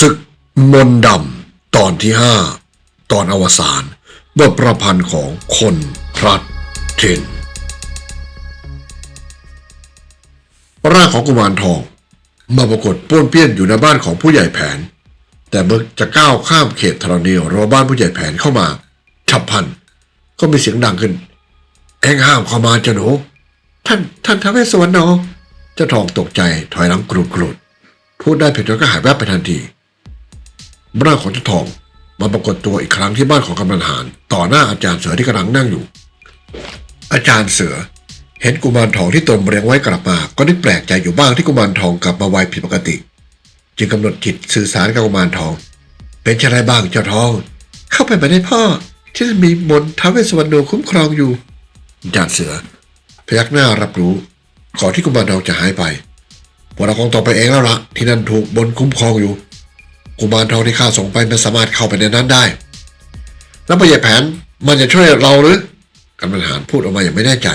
ศึกมนดำตอนที่ห้าตอนอวสานบทประพันธ์ของคนพลัดเทนร่างของกุมารทอง มาปรากฏป้วนเปี้ยนอยู่ในบ้านของผู้ใหญ่แผน แต่เมื่อจะก้าวข้ามเขตธรณีรือว่าบ้านผู้ใหญ่แผนเข้ามาฉับพลัน ก็มีเสียงดังขึ้นเอ็งห้ามเข้ามาเจ้าหนูท่านท่านท้าวเวสสวรรณเนาะเจ้าทองตกใจถอยหลังกรูดกรูดพูดได้เพียงเดียก็หายแวบไปทันที ร่างของเจ้าทองมาปรากฏตัวอีกครั้งที่บ้านของกำนันหารต่อหน้าอาจารย์เสือที่กำลังนั่งอยู่ อาจารย์เสือ เห็นกุมารทองที่ตนเลี้ยงไว้กลับมาก็ได้แปลกใจอยู่บ้างที่กุมารทองกลับมาไวผิดปกติ จึงกำหนดจิตสื่อสารกับกุมารทอง เป็นอะไรบ้างเจ้าทอง เข้าไปไม่ได้พ่อ ที่มีมนท้าวเวสวรรณคุ้มครองอยู่อาจารย์เสือ พยักหน้ารับรู้ขอที่กุมารทองจะหายไปพวกเราคงต้อไปเองแล้วละที่นั่นถูกบนคุ้มครองอยู่ กุมารทองที่ข้าส่งไปมันสามารถเข้าไปในนั้นได้ แล้วผู้ใหญ่แผนมันจะช่วยเราหรือกำนันหารพูดออกมาอย่างไม่แน่ใจ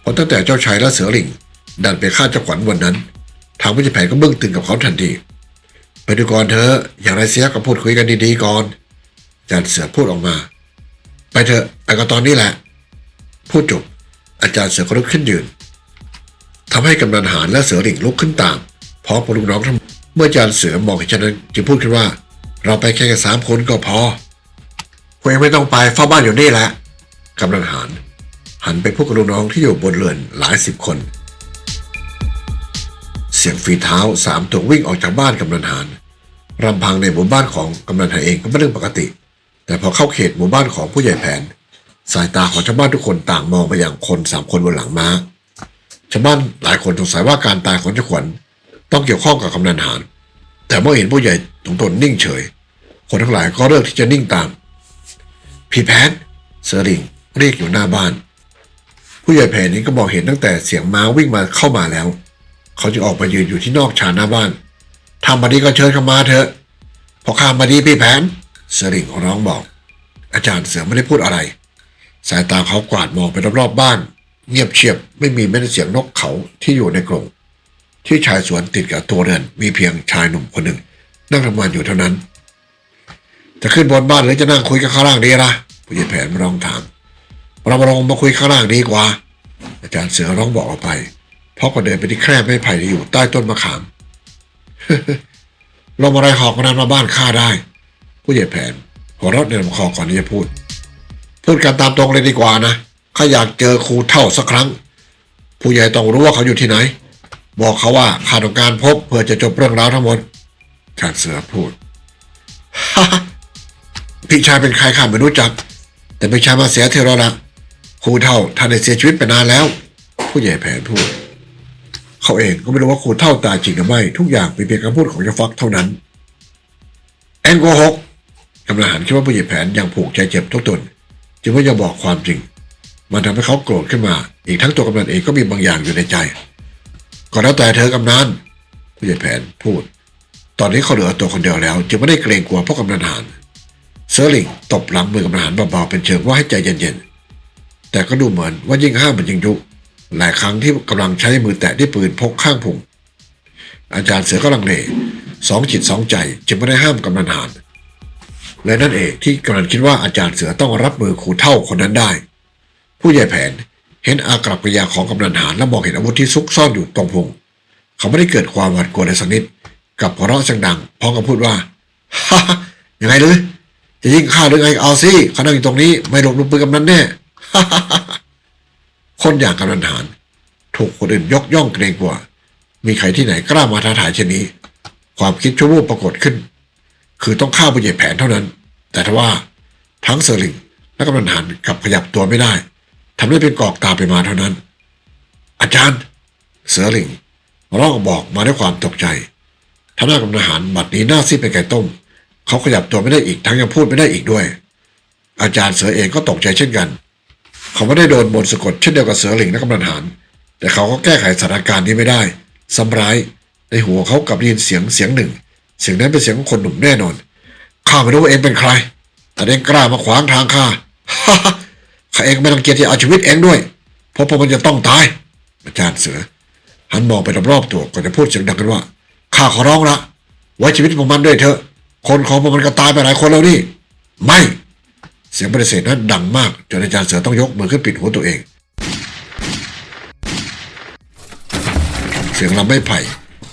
เพราะตั้งแต่เจ้าชายและเสือหลิงดันไปฆ่าเจ้าขวัญวันนั้น ทางผู้ใหญ่แผนก็เบื้องตึงกับเขาทันทีไปดูก่อนเถอะอย่างไรเสียก็พูดคุยกันดีๆก่อนอาจารย์เสือพูดออกมา ไปเถอะไปก็ตอนนี้แหละ พูดจบ อาจารย์เสือก็ลุกขึ้นยืนทำให้กำนันหารและเสือหลิงลุกขึ้นตามพร้อมกับลูกน้องทั้ง เมื่ออาจารย์เสือมองเห็นเช่นนั้นจึงพูดขึ้นว่า เราไปแค่สามคนก็พอพวกเองไม่ต้องไปเฝ้าบ้านอยู่นี่แหละกำนันหารหันไปพูดกับลูกน้องที่อยู่บนเรือนหลายสิบคน เสียงฝีเท้าสามตัววิ่งออกจากบ้านกำนันหารรำพังในหมู่บ้านของกำนันหารเองก็เป็นเรื่องปกติ แต่พอเข้าเขตหมู่บ้านของผู้ใหญ่แผน สายตาของชาวบ้านทุกคนต่างมองไปอย่างคนสามคนบนหลังม้าชาวบ้านหลายคนสงสัยว่าการตายของเจ้าขวัญ ต้องเกี่ยวข้องกับกำนันหารแต่เมื่อเห็นผู้ใหญ่ตรงตนนิ่งเฉย คนทั้งหลายก็เลือกที่จะนิ่งตาม พี่แพนเซอร์ลิงเรียกอยู่หน้าบ้าน ผู้ใหญ่แผนนี้ก็มองเห็นตั้งแต่เสียงม้าวิ่งมาเข้ามาแล้ว เขาจึงออกมายืนอยู่ที่นอกชานหน้าบ้านทำมาดีก็เชิญเข้ามาเถอะพอข้ามมาดีพี่แผนเซอร์ลิงร้องบอก อาจารย์เสือไม่ได้พูดอะไร สายตาเขากวาดมองไปรอบๆบ้าน เงียบเชียบไม่มีแม้แต่เสียงนกเขาที่อยู่ในกรง ที่ชายสวนติดกับตัวเรือนมีเพียงชายหนุ่มคนหนึ่ง นั่งทำงานอยู่เท่านั้น จะขึ้นบนบ้านหรือจะนั่งคุยกันข้างล่างดีล่ะผู้ใหญ่แผนร้องถามเรามาลองมาคุยข้างล่างดีกว่า อาจารย์เสือร้องบอกออกไปพราะก็เดินไปที่แคร่ไม้ไผ่ที่อยู่ใต้ต้นมะขามลมอะไรหอกมานำมาบ้านข้าได้ ผู้ใหญ่แผนหัวเราะในลำคอก่อนที่จะพูด พูดกันตามตรงเลยดีกว่านะข้าอยากเจอครูเท่าสักครั้ง ผู้ใหญ่ต้องรู้ว่าเขาอยู่ที่ไหน บอกเขาว่าข้าต้องการพบเพื่อจะจบเรื่องราวทั้งหมดชาติเสือพูดพี่ชายเป็นใครข้าไม่รู้จัก แต่พี่ชายมาเสียเทเราละครูเท่าท่านได้เสียชีวิตไปนานแล้ว ผู้ใหญ่แผนพูด เขาเองก็ไม่รู้ว่าครูเท่าตายจริงหรือไม่ทุกอย่างเป็นเพียงคำพูดของเจ้าฟักเท่านั้น แอนโกหกกำลังหันคิดว่าผู้ใหญ่แผนยังผูกใจเจ็บทุกตนจึงไม่ยอมบอกความจริง มันทำให้เขาโกรธขึ้นมา อีกทั้งตัวกำนันเองก็มีบางอย่างอยู่ในใจ ก็แล้วแต่เธอกำนันผู้ใหญ่แผนพูด ตอนนี้เขาเหลือตัวคนเดียวแล้ว จึงไม่ได้เกรงกลัวพวกกำนันหารเซอร์ลิงตบหลังมือกำนันหารเบาๆเป็นเชิงว่าให้ใจเย็นๆ แต่ก็ดูเหมือนว่ายิ่งห้ามมันยิ่งยุหลายครั้งที่กำลังใช้มือแตะที่ปืนพกข้างพุงอาจารย์เสือก็ลังเลสองจิตสองใจจึงไม่ได้ห้ามกำนันหารและนั่นเองที่กำนันคิดว่าอาจารย์เสือต้องรับมือครูเท่าคนนั้นได้ ผู้ใหญ่แผน เห็นอากับกริยาของกำนันหารและมองเห็นอาวุธที่ซุกซ่อนอยู่ตรงพุงเขาไม่ได้เกิดความหวาดกลัวเลยสักนิดกับหัวเราะเสียงดังพร้อมกับพูดว่าฮ่ายังไงเลยจะยิงข้าหรือไงเอาสิเขานั่งอยู่ตรงนี้ ไม่หลบลูกปืนกำนันแน่คนอย่างกำนันหารถูกคนอื่นยกย่องเกรงกลัวมีใครที่ไหนกล้ามาท้าทายเช่นนี้ ความคิดชั่ววูบปรากฏขึ้น คือต้องฆ่าผู้ใหญ่แผนเท่านั้น แต่ทว่าทั้งเซอร์ลิงและกำนันหารกลับขยับตัวไม่ได้ ทำได้เป็นกอกตาไปมาเท่านั้น อาจารย์ เสือลิงร้องบอกมาด้วยความตกใจท่าหน้ากำนันหารบัดนี้หน้าซีดเป็นไก่ต้ม เขาขยับตัวไม่ได้อีกทั้งยังพูดไม่ได้อีกด้วย อาจารย์เสือเองก็ตกใจเช่นกัน เขาไม่ได้โดนมนต์สะกดเช่นเดียวกับเสือหลิงและกำนันหาร แต่เขาก็แก้ไขสถานการณ์นี้ไม่ได้ซ้ำร้าย ในหัวเขากลับได้ยินเสียงเสียงหนึ่ง เสียงนั้นเป็นเสียงของคนหนุ่มแน่นอนข้าไม่รู้ว่าเองเป็นใคร แต่เองกล้ามาขวางทางข้า ข้าเองไม่รังเกียจที่เอาชีวิตเองด้วย เพราะพวกมันจะต้องตาย อาจารย์เสือ หันมองไปรอบๆตัวก่อนจะพูดเสียงดังกันว่า ข้าขอร้องละไว้ชีวิตของมันด้วยเถอะ คนของพวกมันก็ตายไปหลายคนแล้วนี่ ไม่ เสียงปฏิเสธนั้นดังมากจนอาจารย์เสือต้องยกมือขึ้นปิดหูตัวเอง เสียงลำไม้ไผ่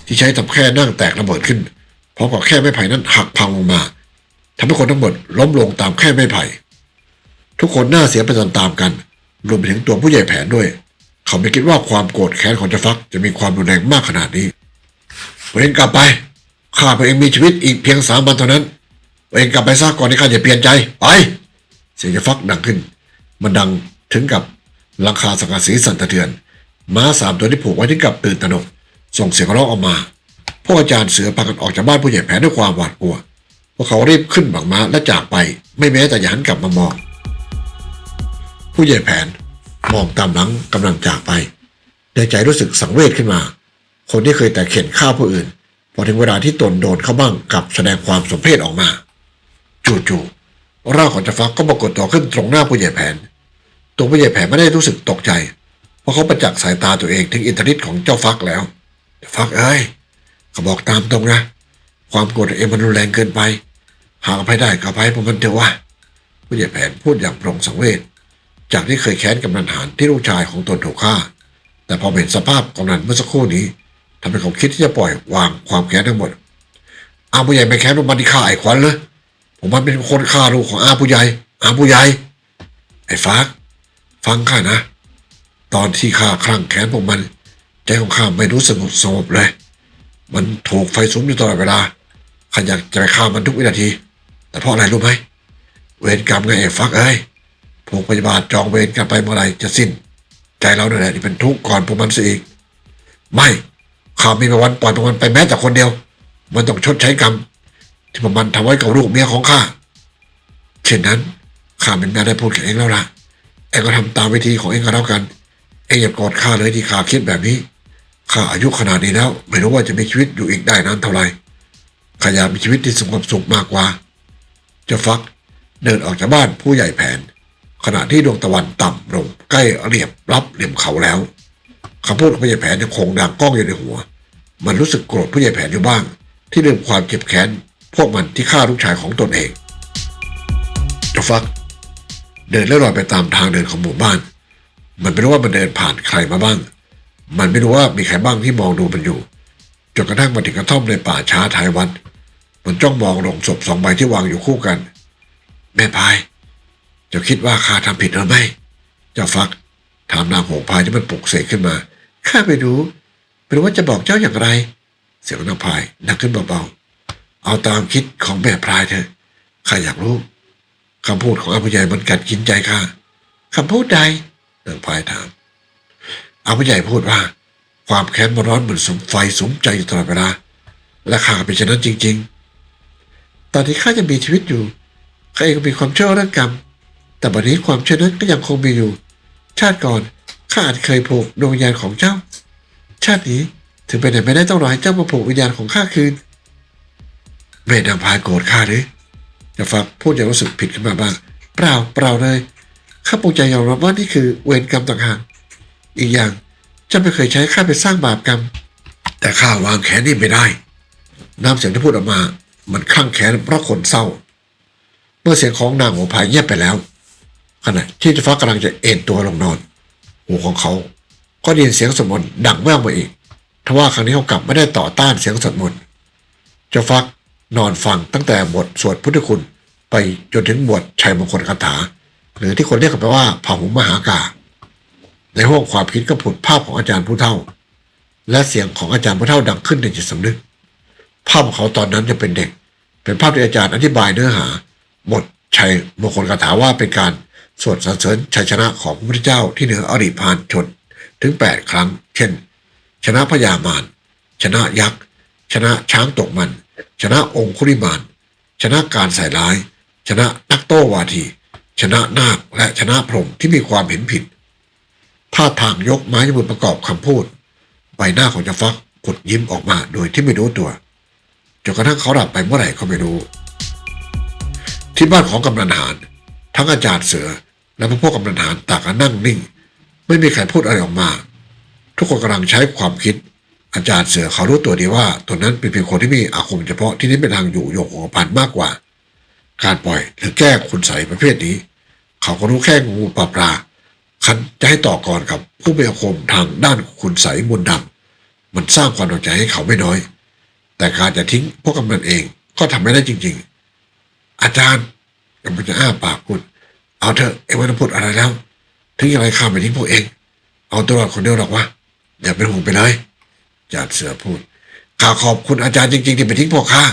ที่ใช้ทำแค่นั่งแตกระเบิดขึ้นพร้อมกับแค่ไม้ไผ่นั้นหักพังลงมาทำให้คนทั้งหมดล้มลงตามแค่ไม้ไผ่ ทุกคนหน้าเสียไปตามๆกัน รวมไปถึงตัวผู้ใหญ่แผนด้วย เขาไม่คิดว่าความโกรธแค้นของเจฟักจะมีความรุนแรงมากขนาดนี้ตัวเองกลับไป ข้าตัวเองมีชีวิตอีกเพียงสามวันเท่านั้น เองกลับไปซะก่อนที่ข้าจะเปลี่ยนใจ ไป เสียงเจฟักดังขึ้น มันดังถึงกับหลังคาสังกะสีสั่นสะเทือน ม้าสามตัวที่ผูกไว้ถึงกับตื่นตระหนก ส่งเสียงร้องออกมาพวกอาจารย์เสือพากันออกจากบ้านผู้ใหญ่แผนด้วยความหวาดกลัวพวกเขารีบขึ้นบังม้าและจากไป ไม่แม้แต่จะหันกลับมามอง ผู้ใหญ่แผนมองตามหลังกำลังจากไป ในใจรู้สึกสังเวชขึ้นมา คนที่เคยแต่เข็นฆ่าผู้อื่น พอถึงเวลาที่ตนโดนเข้าบ้างกับแสดงความสมเพชออกมาจู่ๆร่างของเจาฟักก็ปรากฏตัวขึ้นตรงหน้าผู้ใหญ่แผน ตัวผู้ใหญ่แผนไม่ได้รู้สึกตกใจ เพราะเขาประจักษ์สายตาตัวเองถึงอิทธิฤทธิ์ของเจ้าฟักแล้วฟักเอ้ยเขาบอกตามตรงนะ ความโกรธเองมันรุนแรงเกินไป หากอภัยได้ก็อภัยพวกมันเถอะวะผู้ใหญ่แผนพูดอย่างโปร่งสังเวช จากที่เคยแค้นกำนันหารที่ลูกชายของตนถูกฆ่า แต่พอเห็นสภาพกำนันเมื่อสักครู่นี้ทำให้เขาคิดที่จะปล่อยวางความแค้นทั้งหมดอาผู้ใหญ่ไม่แค้นพวกมันที่ฆ่าไอ้ขวัญเลยผมมันเป็นคนฆ่าลูกของอาผู้ใหญ่อาผู้ใหญ่ไอ้ฟักฟังข้านะ ตอนที่ข้าคลั่งแค้นพวกมัน ใจของข้าไม่รู้สงบสงบเลย มันถูกไฟสุมอยู่ตลอดเวลาข้าอยากจะไปฆ่ามันทุกวินาที แต่เพราะอะไรรู้ไหมเวรกรรมไงไอ้ฟักเอ้ย ผูกพยาบาทจองเวรกันไปเมื่อไหรจะสิ้น ใจเราเนี่ยแหละที่เป็นทุกข์ก่อนพวกมันซะอีก ไม่ข้าไมมีวันปล่อยพวกมันไปแม้แต่คนเดียว มันต้องชดใช้กรรม ที่พวกมันทำไว้กับลูกเมียของข้าเช่นนั้นข้าเป็นแม่ได้พูดกับเองแล้วล่ะเองก็ทำตามวิธีของเองก็แล้วกัน เองอย่าโกรธข้าเลยที่ข้าคิดแบบนี้ข้าอายุขนาดนี้แล้วไม่รู้ว่าจะมีชีวิตอยู่อีกได้นานเท่าไหร่ข้าอยากมีชีวิตที่สงบสุขมากกว่าจ้าฟักเดินออกจากบ้านผู้ใหญ่แผน ขณะที่ดวงตะวันต่ำลงใกล้เรียบรับเหลี่ยมเขาแล้วคำพูดของผู้ใหญ่แผนยังคงดังก้องอยู่ในหัว มันรู้สึกโกรธผู้ใหญ่แผนอยู่บ้าง ที่ลืมความเจ็บแค้นพวกมันที่ฆ่าลูกชายของตนเองจ้าฟัก เดินเลื่อนลอยไปตามทางเดินของหมู่บ้าน มันไม่รู้ว่ามันเดินผ่านใครมาบ้าง มันไม่รู้ว่ามีใครบ้างที่มองดูมันอยู่จนกระทั่งมาถึงกระท่อมในป่าช้าท้ายวัด มันจ้องมองลงศพสองใบที่วางอยู่คู่กัน แม่พาย จ้าคิดว่าข้าทำผิดหรือไม่ เจ้าฟักถามนางหงพายที่มันปลุกเสกขึ้นมาข้าไม่รู้ไม่รู้ว่าจะบอกเจ้าอย่างไร เสียงนางพายดังขึ้นเบาๆเอาตามคิดของแม่พายเถอะข้าอยากรู้คำพูดของอาผู้ใหญ่มันกัดกินใจข้าคำพูดใดนางพายถามอาผู้ใหญ่พูดว่า ความแค้นมันร้อนเหมือนสมไฟสมใจอยู่ตลอดเวลาและข้าเป็นเช่นนั้นจริง ๆ ตอนที่ข้ายังมีชีวิตอยู่ข้าเองก็มีความเชื่อเรื่องกรรม แต่บัดนี้ความเชื่อนั้นก็ยังคงมีอยู่ ชาติก่อนข้าอาจเคยผูกดวงวิญญาณของเจ้า ชาตินี้ถึงไปไหนไม่ได้ต้องรอให้เจ้ามาผูกวิญญาณของข้าคืนแม่นางพายโกรธข้าหรือจะฟังพูดอย่างรู้สึกผิดขึ้นมาบ้าง เปล่าเปล่าเลยข้าปูใจยอมรับว่านี่คือเวรกรรมต่างหากอีกอย่างเจ้าไม่เคยใช้ข้าไปสร้างบาปกรรม แต่ข้าวางแขนนี่ไม่ได้น้ำเสียงที่พูดออกมา มันคลั่งแค้นเพราะคนเศร้า เมื่อเสียงของนางหัวพายเงียบไปแล้ว ขณะที่เจฟ้ากำลังจะเอนตัวลงนอน หูของเขา ก็ได้ยินเสียงสวดมนต์ดังแว่วมาอีกทว่าครั้งนี้เขากลับไม่ได้ต่อต้านเสียงสวดมนต์เจ้าฟักนอนฟังตั้งแต่บทสวดพุทธคุณ ไปจนถึงบทชัยมงคลคาถา หรือที่คนเรียกกันไปว่าผาหุมมหากา ในห้วงความคิดก็ผุดภาพของอาจารย์ผู้เฒ่า และเสียงของอาจารย์ผู้เฒ่าดังขึ้นในจิตสำนึก ภาพของเขาตอนนั้นจะเป็นเด็ก เป็นภาพที่อาจารย์อธิบายเนื้อหา บทชัยมงคลคาถาว่าเป็นการ สวดสรรเสริญชัยชนะของพระพุทธเจ้าที่เหนืออริพานชนถึง 8 ครั้ง เช่น ชนะพญามารชนะยักษ์ ชนะช้างตกมัน ชนะองคุริมานชนะการใส่ร้าย ชนะนักโต้วาที ชนะนาคและชนะพรหมที่มีความเห็นผิดท่าทางยกไม้ยมือประกอบคำพูด ใบหน้าของเจาฟักกดยิ้มออกมาโดยที่ไม่รู้ตัวจนกระทั่งเขาหลับไปเมื่อไหร่ก็ไม่รู้ ที่บ้านของกำนันหารทั้งอาจารย์เสือ และพวกกำนันหารต่างกันนั่งนิ่ง ไม่มีใครพูดอะไรออกมา ทุกคนกำลังใช้ความคิด อาจารย์เสือเขารู้ตัวดีว่าตนนั้นเป็นเพียงคนที่มีอาคมเฉพาะที่นี้เป็นทางอยู่โยงของพันมากกว่า การปล่อยหรือแก้คุณใสยประเภทนี้ เขาก็รู้แค่งูปลาปลาคันจะให้ต่อกรกับผู้มีอาคมทางด้านคุณใสยมนดำมันสร้างความหนักใจให้เขาไม่น้อย แต่การจะทิ้งพวกกำนันเองก็ทำไม่ได้จริง ๆ อาจารย์กำลังจะอ้าปากพูด เอาเถอะเอ็งไม่ต้องพูดอะไรแล้วถึงอย่างไรข้าไม่ทิ้งพวกเอง เอาตัวรอดคนเดียวหรอกวะอย่าเป็นห่วงไปเลยจารย์เสือพูดข้าขอบคุณอาจารย์จริงๆที่ไปทิ้งพวกข้า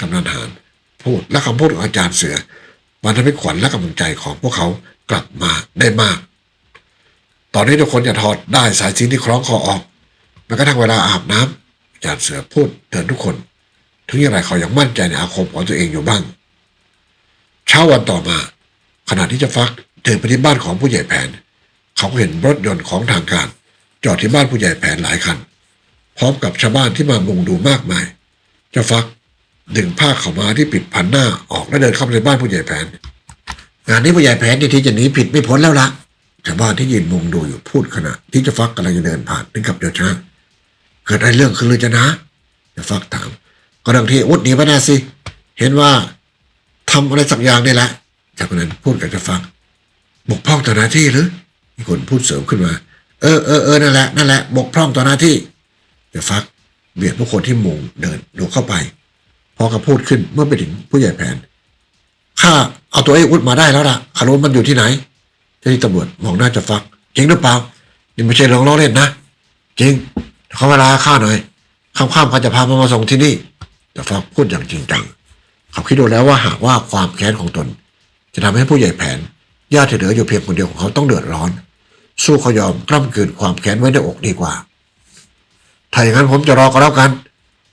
กำนันหานพูดและคำพูดของอาจารย์เสือมันทำให้ขวัญและกำลังใจของพวกเขากลับมาได้มาก ตอนนี้ทุกคนอย่าถอดได้สายสิญจนที่คล้องคอออกแม้กระทั่งเวลาอาบน้ำอาจารย์เสือพูดเตือนทุกคน ถึงอย่างไรเขายังมั่นใจในอาคมของตัวเองอยู่บ้าง เช้าวันต่อมา ขณะที่จะฟักเดินไปที่บ้านของผู้ใหญ่แผน เขาก็เห็นรถยนต์ของทางการ จอดที่บ้านผู้ใหญ่แผนหลายคัน พร้อมกับชาวบ้านที่มามุงดูมากมาย จะฟักดึงผ้าเขามาที่ปิดพันหน้าออกและเดินเข้าไปในบ้านผู้ใหญ่แผน งานนี้ผู้ใหญ่แผนที่ที่จะหนีผิดไม่พ้นแล้วละชาวบ้านที่ยืนมุงดูอยู่พูดขณะ ที่จะฟักกำลังจะเดินผ่านถึงกับเดือดชนะเกิดอะไรเรื่องขึ้นเลยจะนะจะฟักถามก็ดังที่อุดหนีมาแน่สิเห็นว่าทำอะไรสักอย่างนี่แหละ จากนั้นพูดกับเจะฟักบกพร่องต่อหน้าที่หรือมีคนพูดเสริมขึ้นมา เออเออเออนั่นแหละนั่นแหละบกพร่องต่อหน้าที่จะฟักเบียดผู้คนที่มุงเดินดูเข้าไป พอเขาพูดขึ้นเมื่อไปถึงผู้ใหญ่แผนข้าเอาตัวไอ้อุดมาได้แล้วล่ะคารมมันอยู่ที่ไหนเจ้าหน้าที่ตำรวจมองหน้าเจะฟักจริงหรือเปล่านี่ไม่ใช่เรื่องล้อเล่นนะจริงขอเวลาข้าหน่อยข้ามข้ามๆเขาจะพามามาส่งที่นี่จะฟักพูดอย่างจริงจัง เขาคิดดูแล้วว่าหากว่าความแค้นของตน จะทำให้ผู้ใหญ่แผนญาติที่เหลืออยู่เพียงคนเดียวของเขาต้องเดือดร้อน สู้เขายอมกล้ำกลืนความแค้นไว้ในอกดีกว่า ถ้าอย่างนั้นผมจะรอก็แล้วกัน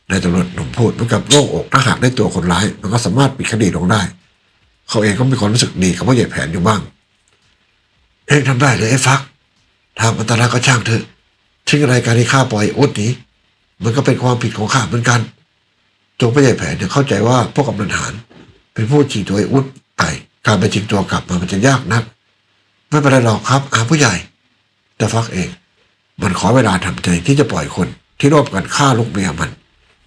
นายตำรวจหนุ่มพูดเหมือนกับโล่งอกถ้าหากได้ตัวคนร้ายมันก็สามารถปิดคดีลงได้ เขาเองก็มีความรู้สึกดีกับผู้ใหญ่แผนอยู่บ้าง เองทำได้เลยไอ้ฟักทำอันตรายก็ช่างเถอะทิ้งอะไรการที่ข้าปล่อยอุดนี้ มันก็เป็นความผิดของข้าเหมือนกันจงผู้ใหญ่แผนเนี่ยเข้าใจว่าพวกกำนันหารเป็นผู้ชิงตัวไอ้อุด การไปชิงตัวกลับมามันจะยากนัก ไม่เป็นไรหรอกครับอาผู้ใหญ่แต่ฟักเอง มันขอเวลาทำใจที่จะปล่อยคนที่ร่วมกันฆ่าลูกเมียมัน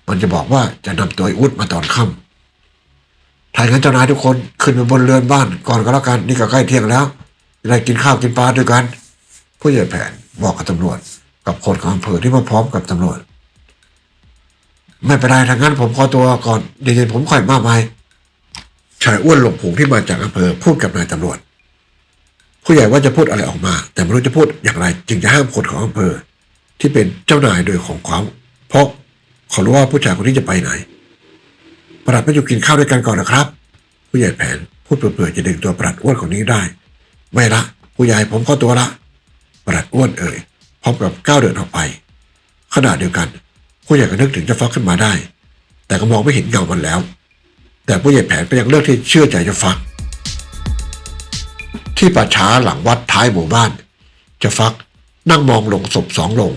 มันจะบอกว่าจะนำตัวไอ้อุดมาตอนค่ำถ้ายงั้นเจ้านายทุกคนขึ้นไปบนเรือนบ้านก่อนก็แล้วกันนี่ก็ใกล้เที่ยงแล้วจะได้กินข้าวกินปลาด้วยกัน ผู้ใหญ่แผนบอกกับตำรวจกับคนของอำเภอที่มาพร้อมกับตำรวจ ไม่เป็นไรทางนั้นผมขอตัวก่อนเดี๋ยวผมค่อยมาใหม่ ชายอ้วนหลงผงที่มาจากอำเภอพูดกับนายตำรวจ ผู้ใหญ่ว่าจะพูดอะไรออกมา แต่ไม่รู้จะพูดอย่างไร จึงจะห้ามคนของอำเภอ ที่เป็นเจ้านายโดยของเขาเพราะเขารู้ว่าผู้ชายคนนี้จะไปไหน ประหลัดไม่อยู่กินข้าวด้วยกันก่อนนะครับ ผู้ใหญ่แผนพูดเปื่อยๆจะดึงตัวประหลัดอ้วนคนนี้ได้ ไม่ละ ผู้ใหญ่ผมก็ตัวละ ประหลัดอ้วนเอ่ยพร้อมกับก้าวเดินออกไปขณะเดียวกัน ผู้ใหญ่ก็นึกถึงจะฟักขึ้นมาได้ แต่ก็มองไม่เห็นเงามันแล้ว แต่ผู้ใหญ่แผนก็ยังเลือกที่เชื่อใจจะฟัก ที่ป่าช้าหลังวัดท้ายหมู่บ้าน จะฟักนั่งมองลงศพสองลง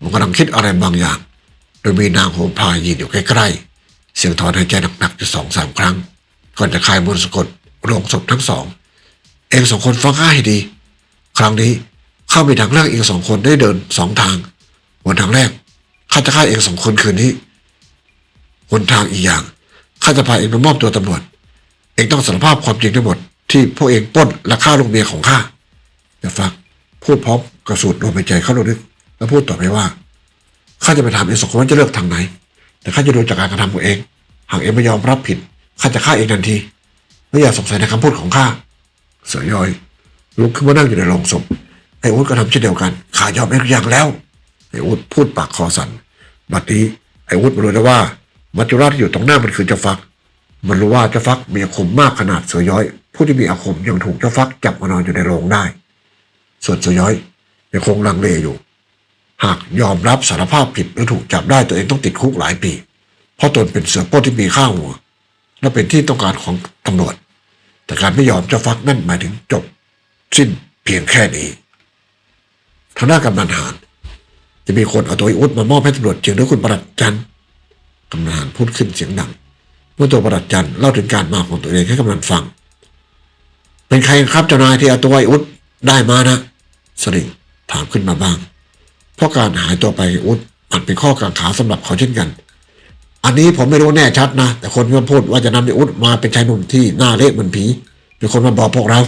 มันกำลังคิดอะไรบางอย่าง โดยมีนางโหมพายยืนอยู่ใกล้ๆ เสียงถอนหายใจหนักๆอยู่สองสามครั้ง ก่อนจะคลายมนต์สะกดลงศพทั้งสอง เองสองคนฟังข้าให้ดี ครั้งนี้ข้ามีทางเลือกเองสองคนได้เดินสองทางหนทางแรกข้าจะฆ่าเองสองคนคืนนี้หนทางอีกอย่าง ข้าจะพาเองไปมอบตัวตำรวจ เองต้องสารภาพความจริงทั้งหมดที่พวกเองปล้นและฆ่าลูกเมียของข้าจะฟังพูดพร้อมกระสุดลมหายใจเข้าลึกแล้วพูดต่อไปว่าข้าจะไปถามเองสองคนว่าจะเลือกทางไหน แต่ข้าจะดูจากการกระทำของเอง หากเองไม่ยอมรับผิดข้าจะฆ่าเองทันที ไม่อยากสงสัยในคำพูดของข้าเสือย่อยลุกขึ้นมานั่งอยู่ในโรงศพไอ้อุดก็ทำเช่นเดียวกันข้ายอมเองอย่างแล้วไอ้อุดพูดปากคอสั่นบัดนี้ไอ้อุดรู้แล้วว่า มัจจุราชที่อยู่ตรงหน้ามันคือเจ้าฟัก มันรู้ว่าเจ้าฟักมีอาคมมากขนาดเสือย้อย ผู้ที่มีอาคมยังถูกเจ้าฟักจับมานอนอยู่ในโรงได้ ส่วนเสือย้อยยังคงลังเลอยู่ หากยอมรับสารภาพผิดหรือถูกจับได้ตัวเองต้องติดคุกหลายปี เพราะตนเป็นเสือโป้ที่มีข้าหัว และเป็นที่ต้องการของตำรวจ แต่การไม่ยอมเจ้าฟักนั่นหมายถึงจบ สิ้นเพียงแค่นี้ทางด้านกำนันหาร จะมีคนเอาตัวอุดมามอบให้ตำรวจจริงหรือคุณประหลัดจันทร์ กำนันพูดขึ้นเสียงดังเมื่อตัวประหลัดจันเล่าถึงการมาของตัวเองให้กำนันฟัง เป็นใครครับเจ้านายที่เอาตัวไอ้อุดได้มานะสลิงถามขึ้นมาบ้าง เพราะการหายตัวไปอุดมันเป็นข้อกังขาสำหรับเขาเช่นกัน อันนี้ผมไม่รู้แน่ชัดนะ แต่คนก็พูดว่าจะนำไอ้อุดมาเป็นชายหนุ่มที่หน้าเละเหมือนผีเป็นคนมาบอกพวกเรา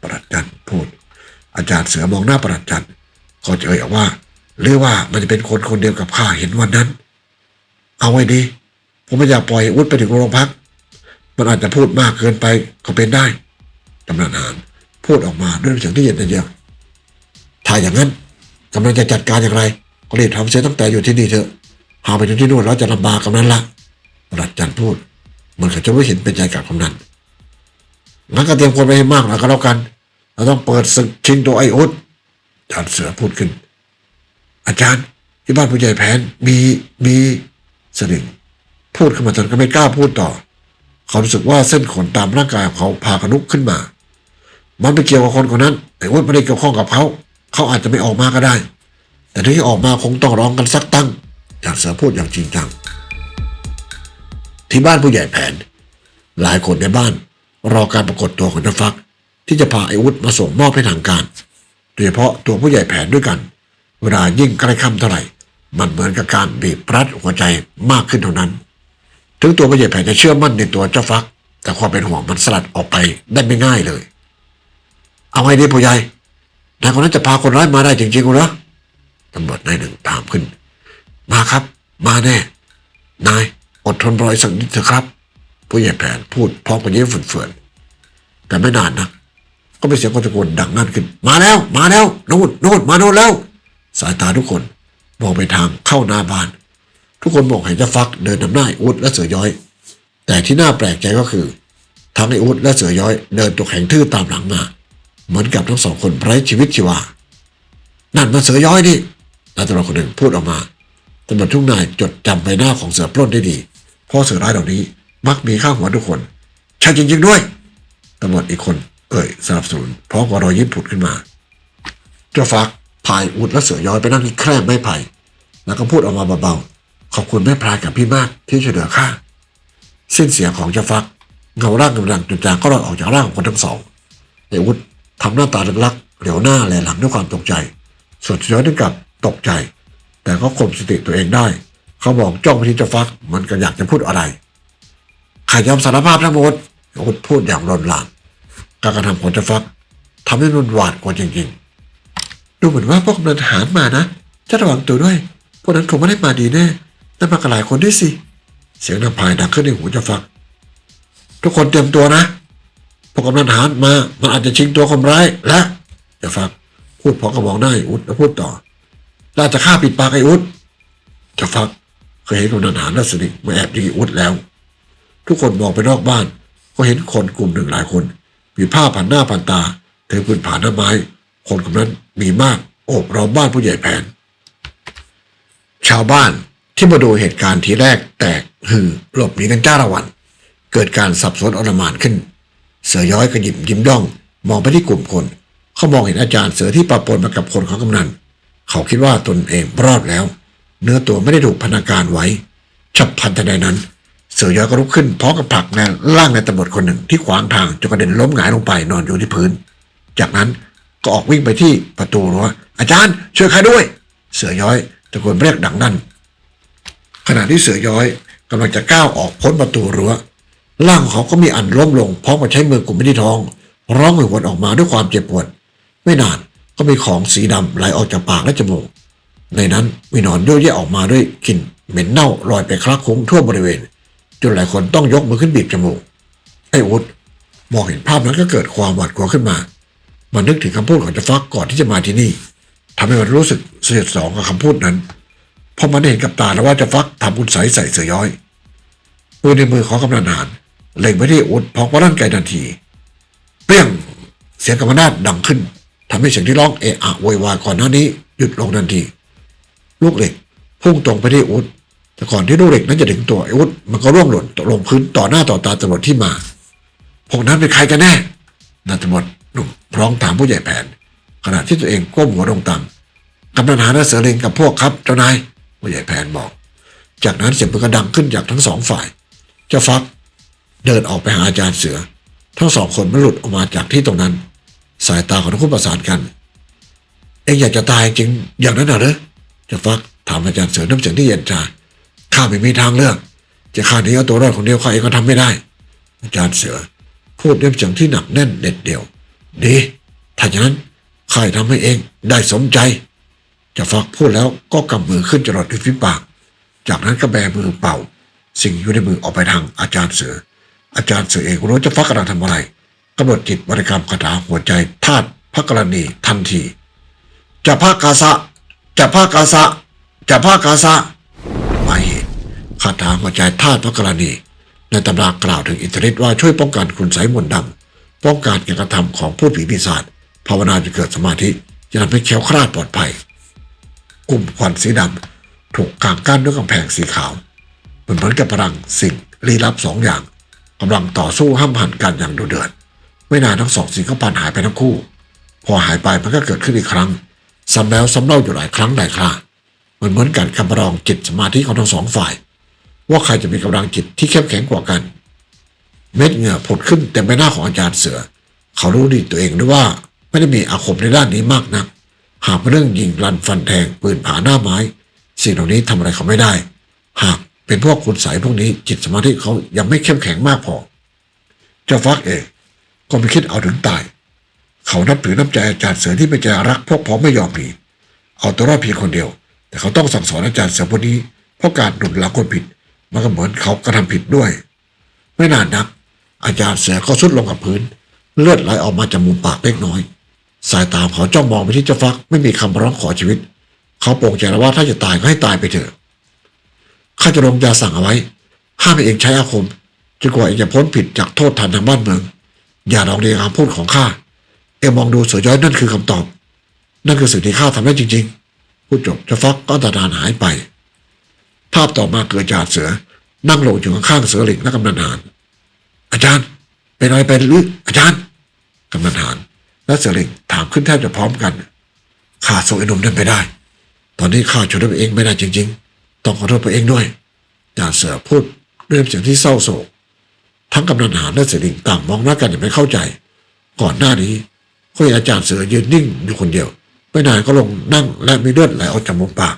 ประหลัดจันพูด อาจารย์เสือมองหน้าประหลัดจันเขาจะเอ่ยออกว่า หรือว่ามันจะเป็นคนคนเดียวกับข้าเห็นวันนั้น เอาไว้ดี ผมไม่อยากปล่อยอุดไปถึงโรงพัก มันอาจจะพูดมากเกินไปก็เป็นได้กำนันหานพูดออกมาด้วยเสียงที่เย็นเยือกถ้าอย่างนั้นกำนันจะจัดการอย่างไร ก็รีบทำเสียตั้งแต่อยู่ที่นี่เถอะ หาไปถึงที่นู่นแล้วจะลำบากกำนันละประหลัดจันทร์พูดมันเขาจะไม่เห็นเป็นใจกับกำนันงั้นก็เตรียมคนไปให้มากหน่อยก็แล้วกัน เราต้องเปิดศึกชิงตัวไอ้อุดอาจารย์เสือพูดขึ้น อาจารย์ที่บ้านผู้ใหญ่แผนมีมี สลิงพูดขึ้นมาจนก็ไม่กล้าพูดต่อ เขารู้สึกว่าเส้นขนตามร่างกายของเขาพากระนุกขึ้นมา มันไม่เกี่ยวกับคนคนนั้นไอ้อ้วนไม่ได้เกี่ยวข้องกับเขา เขาอาจจะไม่ออกมาก็ได้ แต่ที่ออกมาคงต้องร้องกันสักตั้งอาจารย์เสือพูดอย่างจริงจัง ที่บ้านผู้ใหญ่แผน หลายคนในบ้าน รอการปรากฏตัวของเจ้าฟัก ที่จะพาไอ้วุฒมาส่งมอบให้ทางการ โดยเฉพาะตัวผู้ใหญ่แผนด้วยกัน เวลายิ่งใกล้ค่ำเท่าไหร่ มันเหมือนกับการบีบรัดหัวใจมากขึ้นเท่านั้น ถึงตัวผู้ใหญ่แผนจะเชื่อมั่นในตัวเจ้าฟัก แต่ความเป็นห่วงมันสลัดออกไปได้ไม่ง่ายเลย เอาไงดีผู้ใหญ่นายคนนั้นจะพาคนร้ายมาได้จริงๆหรอตำรวจนายหนึ่งถามขึ้น มาครับ มาแน่ นายอดทนรออีกสักนิดเถอะครับ ผู้ใหญ่แผนพูดพร้อมกับยิ้มเฟื่อนๆแต่ไม่นานนะก็มีเสียงคนตะโกนดังนั่นขึ้น มาแล้ว มาแล้วนู่นนู่นมาโน่นแล้ว สายตาทุกคน มองไปทางเข้าหน้าบ้าน ทุกคนมองเห็นเจ้าฟักเดินนำหน้าไอ้อุดและเสือย้อย แต่ที่น่าแปลกใจก็คือ ทั้งไอ้อุดและเสือย้อยเดินตัวแข็งทื่อตามหลังมา เหมือนกับทั้งสองคนไร้ชีวิตชีวา นั่นมันเสือย้อยนี่นายตำรวจคนหนึ่งพูดออกมาตำรวจทุกนายจดจำใบหน้าของเสือปล้นได้ดีเพราะเสือร้ายเหล่านี้มักมีข้างหัวทุกคนใช่จริงๆด้วยตำรวจอีกคนเอ่ยสนับสนุนพร้อมกับรอยยิ้มผุดขึ้นมาเจ้าฟัก พายอุดและเสือย้อยไปนั่งที่แคร่ไม้ไผ่แล้วก็พูดออกมาเบาๆขอบคุณแม่พรายกับพี่มากที่ช่วยเหลือข้าสิ้นเสียงของเจ้าฟักเงาร่างกำลังจุนจางก็ลอยออกจากร่างของคนทั้งสองไอ้วุฒทำหน้าตาลึกลักเหลียวหน้าแลหลังด้วยความตกใจ ส่วนเสือย้อยถึงกับตกใจ แต่ก็ข่มสติตัวเองได้ เขามองจ้องไปที่เจ้าฟักมันก็อยากจะพูดอะไรข้ายอมสารภาพทั้งหมดไอ้วุฒพูดอย่างรนลานการกระทำของเจ้าฟักทำให้มันหวาดกว่าจริงๆ ดูเหมือนว่าพวกกำลังทหารมานะจะระวังตัวด้วย พวกนั้นคงไม่ได้มาดีแน่นั่นมากันหลายคนด้วยสิ เสียงนำพายดังขึ้นในหูเจ้าฟักทุกคนเตรียมตัวนะ พวกกำลังทหารมา มันอาจจะชิงตัวคนร้ายและเจ้าฟักพูดพร้อมกับมองหน้าไอ้อุดแล้วพูดต่อเราจะฆ่าปิดปากไอ้อุดเจ้าฟักเคยเห็นกำลังทหารละสนิทมาแอบยิงอุดแล้ว ทุกคนมองไปนอกบ้าน ก็เห็นคนกลุ่มหนึ่งหลายคนมีผ้าพันหน้าพันตาถือปืนผ่านหน้าไม้ คนกลุ่มนั้นมีมาก โอบล้อมบ้านผู้ใหญ่แผน ชาวบ้านที่มาดูเหตุการณ์ทีแรกแตกฮือหลบหนีกันจ้าละวัน เกิดการสับสนอลหมานขึ้น เสือย้อยกระยิบยิ้มย่อง มองไปที่กลุ่มคน เขามองเห็นอาจารย์เสือที่ปะปนมากับคนของกำนัน เขาคิดว่าตนเองรอดแล้ว เนื้อตัวไม่ได้ถูกพนักการไว้ฉับพลันทันใดนั้น เสือย้อยก็ลุกขึ้นพร้อมกับผลักในร่างในตำรวจคนหนึ่งที่ขวางทางจนกระเด็นล้มหงายลงไปนอนอยู่ที่พื้น จากนั้น ก็ออกวิ่งไปที่ประตูรั้วอาจารย์ช่วยใครด้วย เสือย้อยตะโกนเรียกดังนั่นขณะที่เสือย้อยกำลังจะก้าวออกพ้นประตูรั้วร่างของเขาก็มีอันล้มลงพร้อมกับใช้มือกลุ่มไปที่ท้อง ร้องโหยหวนออกมาด้วยความเจ็บปวด ไม่นานก็มีของสีดำไหลออกจากปากและจมูก ในนั้นมีหนอนโยเยะออกมาด้วยกลิ่นเหม็นเน่าลอยไปคลักคลุ้งทั่วบริเวณ จนหลายคนต้องยกมือขึ้นบีบจมูกไอ้อุดมองเห็นภาพนั้นก็เกิดความหวาดกลัวขึ้นมา มันนึกถึงคำพูดของเจะฟักก่อนที่จะมาที่นี่ทำให้มันรู้สึกเสียดสองกับคำพูดนั้นเพราะมันเห็นกับตาแล้วว่าเจะฟักทำคุณใสยใส่เสือย้อยปืนในมือของกำนันหารเล็งไปที่อุดพอกว่าร่างกายทันทีเปรี้ยงเสียงกำมนาดดังขึ้นทำให้เสียงที่ร้องเอะอะโวยวายก่อนหน้านี้หยุดลงทันที ลูกเหล็กพุ่งตรงไปที่อุดแต่ก่อนที่ลูกเหล็กนั้นจะถึงตัวไอ้อุดมันก็ร่วงหล่นตกลงพื้นต่อหน้าต่อตาตำรวจที่มาพวกนั้นเป็นใครกันแน่นายตำรวจ หนุ่มร้องถามผู้ใหญ่แผน ขณะที่ตัวเองก้มหัวลงต่ำกำนันหาและเสือเลงกับพวกครับเจ้านายผู้ใหญ่แผนบอก จากนั้นเสียงปืนก็ดังขึ้นจากทั้งสองฝ่าย เจ้าฟักเดินออกไปหาอาจารย์เสือ ทั้งสองคนไม่หลุดออกมาจากที่ตรงนั้น สายตาของทั้งคู่ประสานกัน เองอยากจะตายจริงอย่างนั้นเหรอเจ้าฟักถามอาจารย์เสือน้ำเสียงที่เย็นชาข้าไม่มีทางเลือก จะข้าหนี้เอาตัวรอดคนเดียวข้าเองก็ทำไม่ได้ อาจารย์เสือพูดด้วยเสียงที่หนักแน่นเด็ดเดี่ยว ดี ถ้าอย่างนั้นข้าทำให้เองได้สมใจ จะฟักพูดแล้วก็กำมือขึ้นจรดที่ฝีปาก จากนั้นก็แบมือเป่า สิ่งอยู่ในมือออกไปทางอาจารย์เสือ อาจารย์เสือเองรู้จะฟักกำลังทำอะไรกำหนดจิตบริกรรมคาถาหัวใจธาตุพระกรณีทันที จะภาคกาสะ จะภาคกาสะ จะภาคกาสะหมายเหตุคาถาหัวใจธาตุพระกรณีในตำรากล่าวถึงอิทธิฤทธิ์ว่าช่วยป้องกันคุณไสยมนต์ดำ ป้องกันการกระทำของผู้ผีปีศาจภาวนาจะเกิดสมาธิจะทำให้แคล้วคลาดปลอดภัย กลุ่มควันสีดำถูกกางกั้นด้วยกำแพงสีขาวเหมือนเหมือนกับพลังสิ่งลี้ลับสองอย่างกำลังต่อสู้ห้ามหันกันอย่างดุเดือดไม่นานทั้งสองสิ่งก็ผ่านหายไปทั้งคู่ พอหายไปมันก็เกิดขึ้นอีกครั้งซ้ำแล้วซ้ำเล่าอยู่หลายครั้งหลายคราเหมือนเหมือนกันคำประลองจิตสมาธิของทั้งสองฝ่าย ว่าใครจะมีกำลังจิตที่เข้มแข็งกว่ากัน เม็ดเหงื่อผุดขึ้นเต็มใบหน้าของอาจารย์เสือ เขารู้ดีตัวเองด้วยว่า ไม่ได้มีอาคมในด้านนี้มากนัก หากเรื่องยิงรันฟันแทงปืนผาหน้าไม้ สิ่งเหล่านี้ทำอะไรเขาไม่ได้ หากเป็นพวกคุณใสยพวกนี้จิตสมาธิเขายังไม่เข้มแข็งมากพอ เจ้าฟักเองก็ไม่คิดเอาถึงตาย เขานับถือน้ำใจอาจารย์เสือที่ไม่ใจรักพวกพ้องไม่ยอมหนีเอาตัวรอดเพียงคนเดียว แต่เขาต้องสั่งสอนอาจารย์เสือพวกนี้เพราะการหนุนหลังคนผิดมันก็เหมือนเขากระทำผิดด้วย ไม่นานนัก อาจารย์เสือก็สุดลงกับพื้น เลือดไหลออกมาจากมุมปากเล็กน้อย สายตาเขาจ้องมองไปที่เจ้าฟักไม่มีคำร้องขอชีวิต เขาโปร่งใจแล้วว่าถ้าจะตายก็ให้ตายไปเถอะข้าจะลงยาสั่งเอาไว้ห้ามเองใช้อาคมจนกว่าเองจะพ้นผิดจากโทษทันทางบ้านเมือง อย่าลองเรียนคำพูดของข้าเองมองดูเสือย้อยนั่นคือคำตอบ นั่นคือสิ่งที่ข้าทำได้จริงๆพูดจบเจ้าฟักก็ตาดานหายไป ภาพต่อมาเกิดจากเสือ นั่งลงอยู่ข้างๆเสือหลิงและกำนันหาน อาจารย์ เป็นอะไรไปหรืออาจารย์กำนันหานและเสือหลิงถามขึ้นแทบจะพร้อมกันข้าส่งไอ้หนุ่มนั่นไปได้ ตอนนี้ข้าช่วยตัวเองไม่ได้จริง ๆ ต้องขอโทษตัวเองด้วยอาจารย์เสือพูดด้วยน้ำเสียงที่เศร้าโศก ทั้งกำนันหานและเสือหลิงต่างมองหน้ากันอย่างไม่เข้าใจ ก่อนหน้านี้ก็เห็นอาจารย์เสือยืนนิ่งอยู่คนเดียวไม่นานก็ลงนั่งและมีเลือดไหลออกจากมุมปาก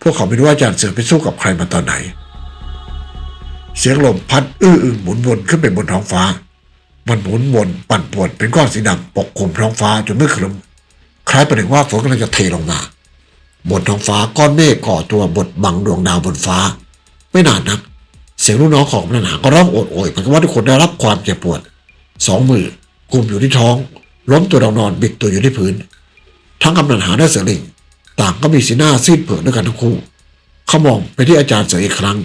พวกเขาไม่รู้ว่าอาจารย์เสือไปสู้กับใครมาตอนไหน เสียงลมพัดอื้ออึงหมุนวนขึ้นไปบนท้องฟ้า มันหมุนวนปั่นป่วนเป็นก้อนสีดำปกคลุมท้องฟ้าจนมืดครึ้มคล้ายประหนึ่งว่าฝนกำลังจะเทลงมาบนท้องฟ้าก้อนเมฆก่อตัวบดบังดวงดาวบนฟ้า ไม่นานนัก เสียงลูกน้องของนหาก็ร้องโอดโอยเหมือนกับว่าทุกคนได้รับความเจ็บปวด สองมือกุมอยู่ที่ท้อง ล้มตัวเรานอนบิดตัวอยู่ที่พื้น ทั้งกำนันหาและเสือลิงต่างก็มีสีหน้าซีดเผือดด้วยกันทั้งคู่เขามองไปที่อาจารย์เสืออีกครั้ง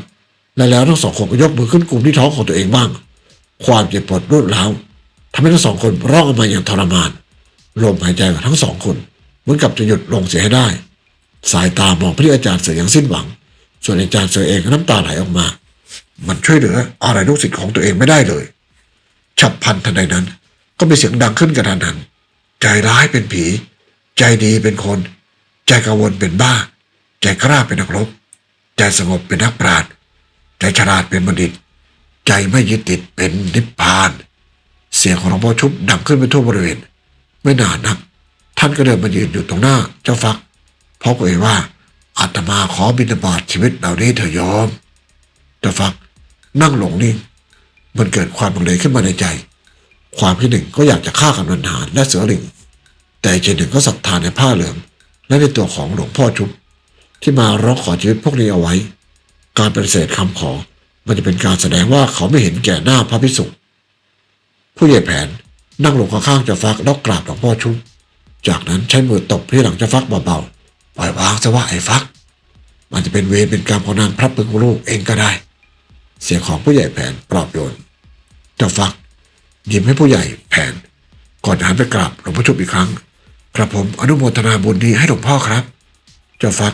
และแล้วทั้งสองคนก็ยกมือขึ้นกลุ่มที่ท้องของตัวเองบ้าง ความเจ็บปวดรวดร้าวทำให้ทั้งสองคนร้องออกมาอย่างทรมาน ลมหายใจของทั้งสองคนเหมือนกับจะหยุดลงเสียให้ได้ สายตามองไปที่อาจารย์เสืออย่างสิ้นหวัง ส่วนอาจารย์เสือเองก็น้ำตาไหลออกมา มันช่วยเหลืออะไรลูกศิษย์ของตัวเองไม่ได้เลย ฉับพลันทันใดนั้น ก็มีเสียงดังขึ้นกระทันหัน ใจร้ายเป็นผี ใจดีเป็นคน ใจกังวลเป็นบ้า ใจกล้าเป็นนักรบ ใจสงบเป็นนักปราชญ์ ใจฉลาดเป็นบัณฑิต ใจไม่ยึดติดเป็นนิพพาน เสียงของหลวงพ่อชุบดังขึ้นไปทั่วบริเวณ ไม่นานนัก ท่านก็เดินมายืนอยู่ตรงหน้าเจ้าฟักพร้อมกับเอ่ยว่าอาตมาขอบิณฑบาตชีวิตเหล่านี้เถอะโยมเจ้าฟักนั่งหลงนิ่งมันเกิดความบังเลขึ้นมาในใจ ความที่หนึ่งก็อยากจะฆ่ากำนันหารและเสือหลิง แต่ใจหนึ่งก็ศรัทธาในผ้าเหลือง และในตัวของหลวงพ่อชุบ ที่มาร้องขอชีวิตพวกนี้เอาไว้ การปฏิเสธคำขอ มันจะเป็นการแสดงว่าเขาไม่เห็นแก่หน้าพระพิสุผู้ใหญ่แผนนั่งลงข้างๆเจ้าฟักแล้วกราบหลวงพ่อชุบจากนั้นใช้มือตบที่หลังเจ้าฟักเบาๆปล่อยวางซะว่าไอ้ฟัก มันจะเป็นเวรเป็นกรรมของนางพระพึงลูกเองก็ได้ เสียงของผู้ใหญ่แผนปลอบโยนเจ้าฟักยิ้มให้ผู้ใหญ่แผน ก่อนหันไปกราบหลวงพ่อชุบอีกครั้งกระผมอนุโมทนาบุญนี้ให้หลวงพ่อครับ เจ้าฟัก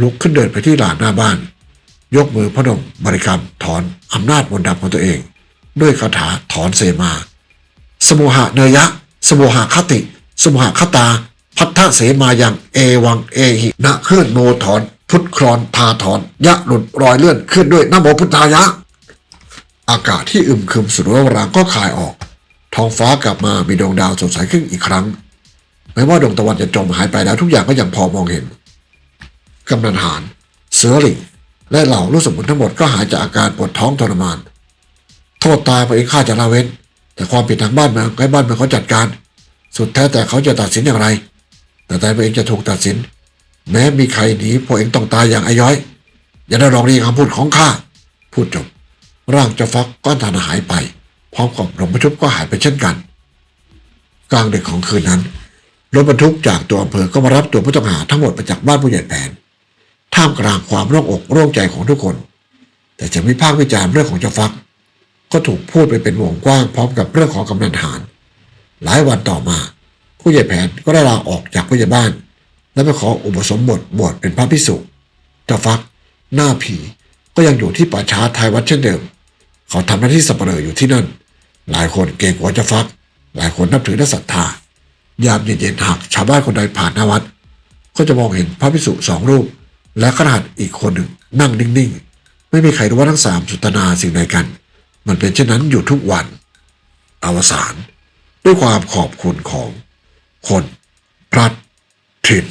ลุกขึ้นเดินไปที่หลานหน้าบ้าน ยกมือพนมบริกรรมถอนอำนาจมนต์ดำของตัวเอง ด้วยคาถาถอนเสมา สมุหะเนยะ สมุหะคติ สมุหะคตา พัทธเสมายังเอวังเอหินะเคลื่อนโมถอน พุทธครอนพาถอน ยะหลุดรอยเลื่อนขึ้นด้วยนโมพุทธายะ อากาศที่อึมครึมสุดร้อนรางก็คลายออก ท้องฟ้ากลับมามีดวงดาวสดใสขึ้นอีกครั้งแม้ว่าดวงตะวันจะจมหายไปแล้วทุกอย่างก็ยังพอมองเห็นกกำนันหารเสือหลิง และเหล่าลูกสมุนทั้งหมดก็หายจากอาการปวดท้องทรมาน โทษตายพระเองข้าจะละเว้น แต่ความผิดทางบ้านเมืองให้บ้านเมืองเขาจัดการ สุดแท้แต่เขาจะตัดสินอย่างไร แต่แต่พระเองจะถูกตัดสิน แม้มีใครหนีพวกเองต้องตายอย่างอาย้อย อย่าได้ลองเรียกคำพูดของข้าพูดจบ ร่างเจ้าฟักก้อนฐานหายไปพร้อมกับหลวงประชุบก็หายไปเช่นกัน กลางดึกของคืนนั้นรถบรรทุกจากตัวอำเภอก็มารับตัวผู้ต้องหาทั้งหมดมาจากบ้านผู้ใหญ่แผน ท่ามกลางความโล่งอกโล่งใจของทุกคน แต่จะวิพากษ์วิจารณ์เรื่องของเจ้าฟัก ก็ถูกพูดไปเป็นวงกว้างพร้อมกับเรื่องของกำนันหาร หลายวันต่อมา ผู้ใหญ่แผนก็ได้ลาออกจากผู้ใหญ่บ้าน และไปขออุปสมบทบวชเป็นพระภิกษุเจ้าฟัก หน้าผีก็ยังอยู่ที่ป่าช้าไทยวัดเช่นเดิม เขาทำหน้าที่สับเปลืออยู่ที่นั่น หลายคนเกรงกลัวเจ้าฟัก หลายคนนับถือและศรัทธายามเย็นๆหากชาวบ้านคนใดผ่านหน้าวัด ก็จะมองเห็นพระภิกษุสองรูป และขนาดอีกคนหนึ่งนั่งนิ่งๆ ไม่มีใครรู้ว่าทั้งสามสุตนาสิ่งใดกัน มันเป็นเช่นนั้นอยู่ทุกวัน อวสานด้วยความขอบคุณของคนพลัฐถิ่น